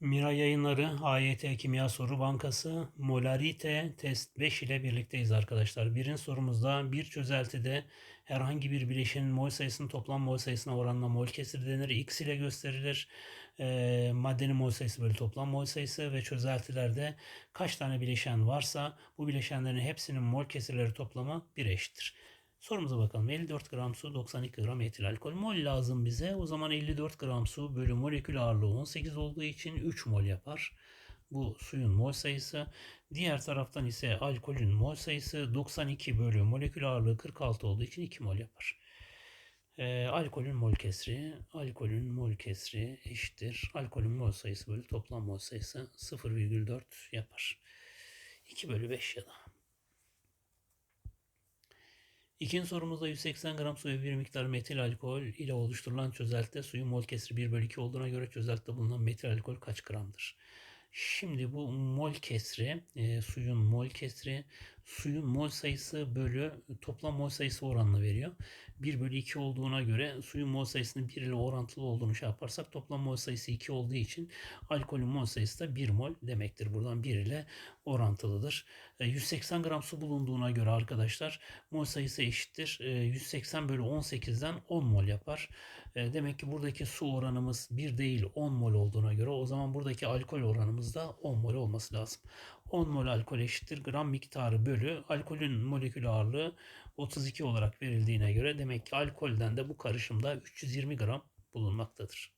Mira Yayınları AYT Kimya Soru Bankası Molarite Test 5 ile birlikteyiz arkadaşlar. Birinci sorumuzda bir çözeltide herhangi bir bileşenin mol sayısının toplam mol sayısına oranla mol kesiri denir. X ile gösterilir. E, maddenin mol sayısı bölü toplam mol sayısı ve çözeltilerde kaç tane bileşen varsa bu bileşenlerin hepsinin mol kesirleri toplamı 1 eşittir. Sorumuza bakalım. 54 gram su, 92 gram etil alkol. Mol lazım bize. O zaman 54 gram su bölü molekül ağırlığı 18 olduğu için 3 mol yapar. Bu suyun mol sayısı. Diğer taraftan ise alkolün mol sayısı 92 bölü molekül ağırlığı 46 olduğu için 2 mol yapar. Ee, alkolün mol kesri, alkolün mol kesri eşittir. Alkolün mol sayısı bölü toplam mol sayısı 0,4 yapar. 2 bölü 5 ya da. İkinci sorumuzda 180 gram suyu bir miktar metil alkol ile oluşturulan çözeltide suyun mol kesri 1 bölü 2 olduğuna göre çözeltide bulunan metil alkol kaç gramdır? Şimdi bu mol kesri, e, suyun mol kesri, suyun mol sayısı bölü toplam mol sayısı oranını veriyor. 1 bölü 2 olduğuna göre suyun mol sayısının 1 ile orantılı olduğunu şey yaparsak toplam mol sayısı 2 olduğu için alkolün mol sayısı da 1 mol demektir. Buradan 1 ile orantılıdır. E, 180 gram su bulunduğuna göre arkadaşlar mol sayısı eşittir. E, 180 bölü 18'den 10 mol yapar. E, demek ki buradaki su oranımız 1 değil 10 mol olduğuna göre o zaman buradaki alkol oranımız da 10 mol olması lazım. 10 mol alkol eşittir gram miktarı bölü alkolün molekül ağırlığı 32 olarak verildiğine göre demek ki alkolden de bu karışımda 320 gram bulunmaktadır.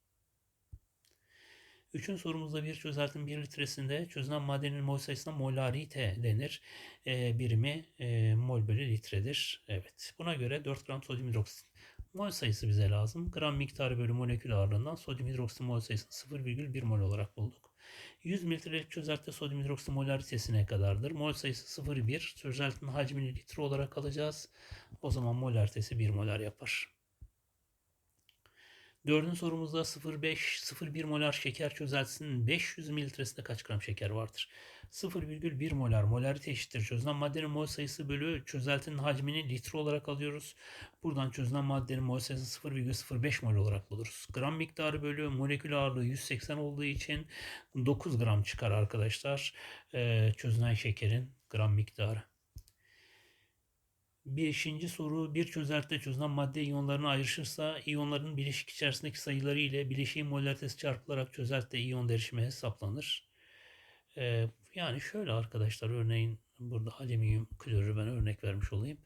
Üçüncü sorumuzda bir çözeltinin 1 litresinde çözülen maddenin mol sayısına molarite denir. E, birimi e, mol bölü litredir. Evet. Buna göre 4 gram sodyum hidroksit mol sayısı bize lazım. Gram miktarı bölü molekül ağırlığından sodyum hidroksit mol sayısını 0,1 mol olarak bulduk. 100 mililitrelik çözeltide sodyum hidroksit molaritesi ne kadardır? Mol sayısı 0,1. Çözeltinin hacmini litre olarak alacağız. O zaman molaritesi 1 molar yapar. Dördüncü sorumuzda 0,5-0,1 molar şeker çözeltisinin 500 mililitresinde kaç gram şeker vardır? 0,1 molar molarite eşittir. Çözülen maddenin mol sayısı bölü çözeltinin hacmini litre olarak alıyoruz. Buradan çözülen maddenin mol sayısı 0,05 mol olarak buluruz. Gram miktarı bölü molekül ağırlığı 180 olduğu için 9 gram çıkar arkadaşlar. Ee, şekerin gram miktarı. Beşinci soru bir çözeltide çözülen madde iyonlarını ayrışırsa iyonların bileşik içerisindeki sayıları ile bileşiğin molaritesi çarpılarak çözeltide iyon derişimi hesaplanır. Ee, yani şöyle arkadaşlar örneğin burada alüminyum klorür ben örnek vermiş olayım.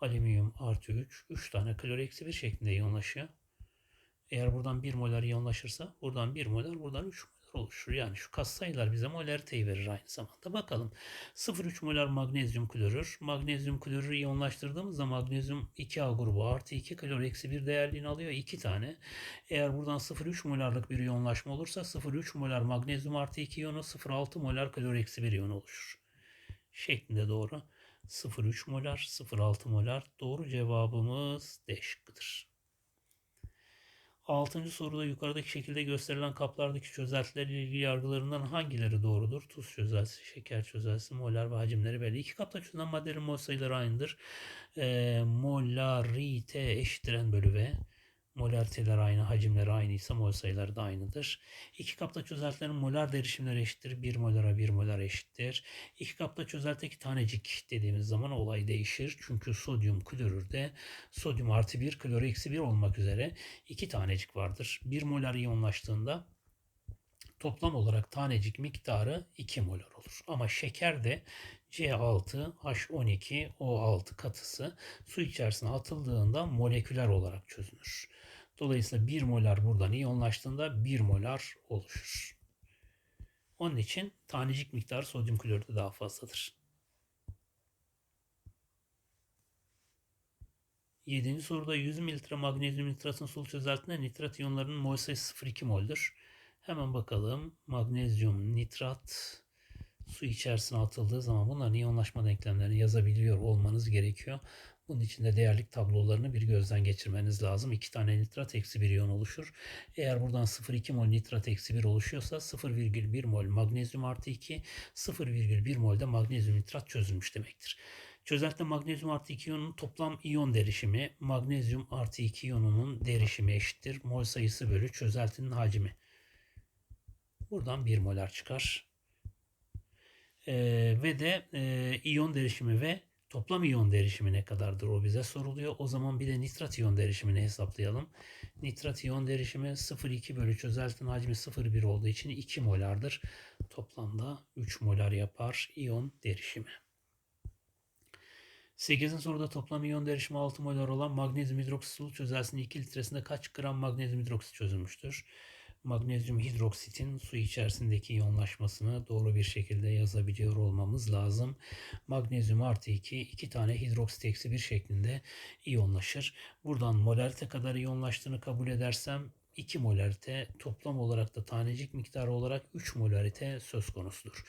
Alüminyum artı 3, 3 tane klor eksi 1 şeklinde iyonlaşıyor. Eğer buradan 1 molar iyonlaşırsa buradan 1 molar buradan 3 molar oluşur. Yani şu kas sayılar bize molariteyi verir aynı zamanda. Bakalım 0,3 molar magnezyum klorür. Magnezyum klorürü iyonlaştırdığımızda magnezyum 2A grubu artı 2 klor eksi 1 değerliğini alıyor. 2 tane. Eğer buradan 0,3 molarlık bir iyonlaşma olursa 0,3 molar magnezyum artı 2 iyonu 0,6 molar klor eksi 1 iyonu oluşur. Şeklinde doğru. 0,3 molar 0,6 molar. Doğru cevabımız D şıkkıdır. Altıncı soruda yukarıdaki şekilde gösterilen kaplardaki çözeltilerle ilgili yargılarından hangileri doğrudur? Tuz çözeltisi, şeker çözeltisi, molar ve hacimleri belli. İki kapta çözülen maddelerin mol sayıları aynıdır. E, molarite eşittir n bölü v. Molariteler aynı, hacimleri aynıysa mol sayıları da aynıdır. İki kapta çözeltilerin molar derişimleri eşittir. 1 molara 1 molar eşittir. İki kapta çözeltideki tanecik dediğimiz zaman olay değişir. Çünkü sodyum klorürde sodyum artı 1, klor eksi 1 olmak üzere iki tanecik vardır. 1 molar iyonlaştığında toplam olarak tanecik miktarı 2 molar olur. Ama şeker de C6, H12, O6 katısı su içerisine atıldığında moleküler olarak çözünür. Dolayısıyla 1 molar buradan iyonlaştığında 1 molar oluşur. Onun için tanecik miktarı sodyum klorürde daha fazladır. Yedinci soruda 100 mililitre magnezyum nitratın sulu çözeltinde nitrat iyonlarının mol sayısı 0,2 mol'dür. Hemen bakalım. Magnezyum nitrat su içerisine atıldığı zaman bunların iyonlaşma denklemlerini yazabiliyor olmanız gerekiyor. Bunun için de değerlik tablolarını bir gözden geçirmeniz lazım. 2 tane nitrat eksi 1 iyon oluşur. Eğer buradan 0,2 mol nitrat eksi 1 oluşuyorsa 0,1 mol magnezyum artı 2, 0,1 mol de magnezyum nitrat çözülmüş demektir. Çözeltide magnezyum artı 2 iyonun toplam iyon derişimi magnezyum artı 2 iyonunun derişimi eşittir. Mol sayısı bölü çözeltinin hacmi. Buradan 1 molar çıkar. Ee, ve de e, iyon derişimi ve toplam iyon derişimi ne kadardır o bize soruluyor. O zaman bir de nitrat iyon derişimini hesaplayalım. Nitrat iyon derişimi 0,2 bölü çözeltinin hacmi 0,1 olduğu için 2 molardır. Toplamda 3 molar yapar iyon derişimi. 8. soruda toplam iyon derişimi 6 molar olan magnezyum hidroksit sulu çözelsinin 2 litresinde kaç gram magnezyum hidroksit çözülmüştür? Magnezyum hidroksitin su içerisindeki iyonlaşmasını doğru bir şekilde yazabiliyor olmamız lazım. Magnezyum artı 2, 2 tane hidroksit eksi 1 şeklinde iyonlaşır. Buradan molarite kadar iyonlaştığını kabul edersem 2 molarite toplam olarak da tanecik miktarı olarak 3 molarite söz konusudur.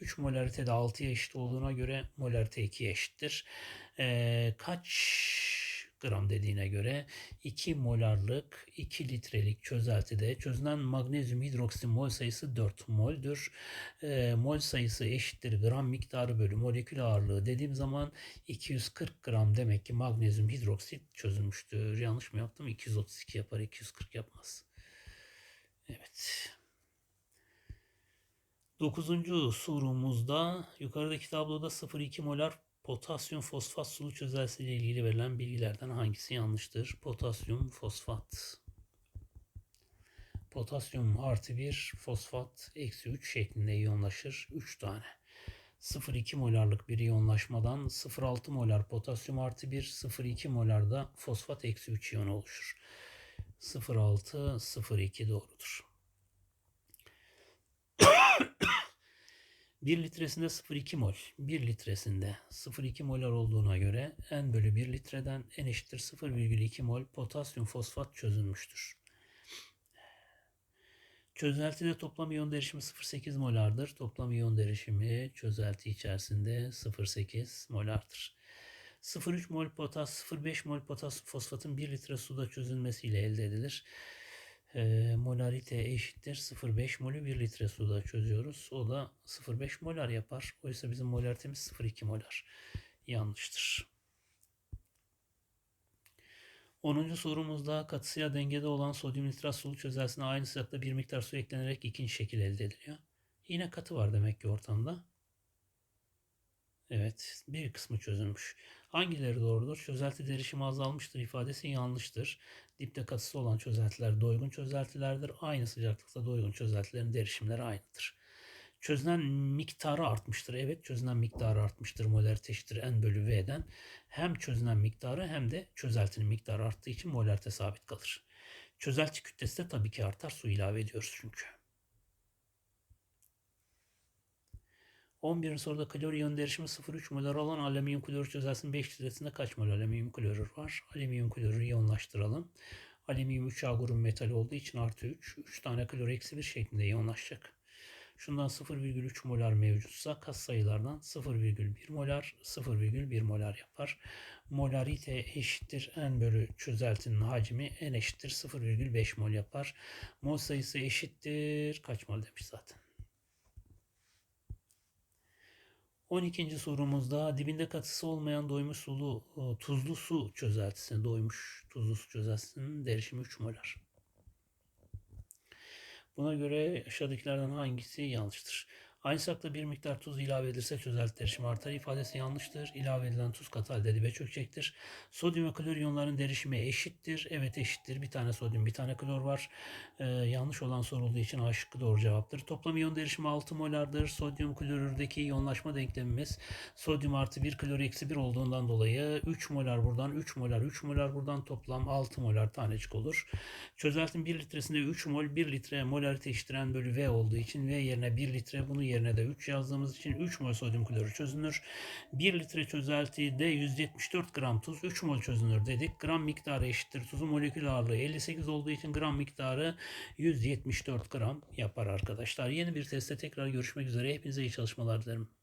3 molarite de 6'ya eşit olduğuna göre molarite 2'ye eşittir. Ee, kaç gram dediğine göre 2 molarlık 2 litrelik çözeltide çözünen magnezyum hidroksit mol sayısı 4 moldür. E, mol sayısı eşittir gram miktarı bölü molekül ağırlığı dediğim zaman 240 gram demek ki magnezyum hidroksit çözülmüştür. Yanlış mı yaptım? 232 yapar 240 yapmaz. Evet. Dokuzuncu sorumuzda yukarıdaki tabloda 0,2 molar potasyum fosfat sulu çözeltisi ile ilgili verilen bilgilerden hangisi yanlıştır? Potasyum fosfat. Potasyum artı 1 fosfat eksi 3 şeklinde iyonlaşır. 3 tane. 0,2 molarlık bir iyonlaşmadan 0,6 molar potasyum artı 1, 0,2 molar da fosfat eksi 3 iyon oluşur. 0,6, 0,2 doğrudur. 1 litresinde 0,2 mol. 1 litresinde 0,2 molar olduğuna göre n bölü 1 litreden n eşittir 0,2 mol potasyum fosfat çözülmüştür. Çözeltide toplam iyon derişimi 0,8 molardır. Toplam iyon derişimi çözelti içerisinde 0,8 molardır. 0,3 mol potas, 0,5 mol potasyum fosfatın 1 litre suda çözülmesiyle elde edilir e, molarite eşittir 0,5 molü 1 litre suda çözüyoruz. O da 0,5 molar yapar. Oysa bizim molaritemiz 0,2 molar. Yanlıştır. 10. sorumuzda katısıyla dengede olan sodyum nitrat sulu çözelsine aynı sıcakta bir miktar su eklenerek ikinci şekil elde ediliyor. Yine katı var demek ki ortamda. Evet, bir kısmı çözülmüş. Hangileri doğrudur? Çözelti derişimi azalmıştır ifadesi yanlıştır. Dipte katısı olan çözeltiler doygun çözeltilerdir. Aynı sıcaklıkta doygun çözeltilerin derişimleri aynıdır. Çözünen miktarı artmıştır. Evet çözünen miktarı artmıştır. Molarite eşittir n bölü v'den. Hem çözünen miktarı hem de çözeltinin miktarı arttığı için molarite sabit kalır. Çözelti kütlesi de tabii ki artar. Su ilave ediyoruz çünkü. 11. soruda klor iyon derişimi 0,3 molar olan alüminyum klorür çözelsinin 5 litresinde kaç mol alüminyum klorür var? Alüminyum klorürü iyonlaştıralım. Alüminyum 3A grubu metal olduğu için artı 3. 3 tane klor eksi 1 şeklinde iyonlaşacak. Şundan 0,3 molar mevcutsa kas sayılardan 0,1 molar 0,1 molar yapar. Molarite eşittir n bölü çözeltinin hacmi n eşittir 0,5 mol yapar. Mol sayısı eşittir kaç mol demiş zaten. 12. sorumuzda dibinde katısı olmayan doymuş sulu e, tuzlu su çözeltisine doymuş tuzlu su çözeltisinin derişimi 3 molar. Buna göre aşağıdakilerden hangisi yanlıştır? Aynı sakla bir miktar tuz ilave edilirse çözelti derişimi artar ifadesi yanlıştır. İlave edilen tuz katı halde dibe çökecektir. Sodyum ve klor iyonların derişimi eşittir. Evet eşittir. Bir tane sodyum bir tane klor var. Ee, yanlış olan sorulduğu için A doğru cevaptır. Toplam iyon derişimi 6 molardır. Sodyum klorürdeki iyonlaşma denklemimiz sodyum artı 1 klor eksi 1 olduğundan dolayı 3 molar buradan 3 molar 3 molar buradan toplam 6 molar tanecik olur. Çözeltin 1 litresinde 3 mol 1 litre molarite eşittiren bölü V olduğu için V yerine 1 litre bunu yerine de 3 yazdığımız için 3 mol sodyum klorür çözünür. 1 litre çözeltide 174 gram tuz 3 mol çözünür dedik. Gram miktarı eşittir tuzun molekül ağırlığı 58 olduğu için gram miktarı 174 gram yapar arkadaşlar. Yeni bir testte tekrar görüşmek üzere. Hepinize iyi çalışmalar dilerim.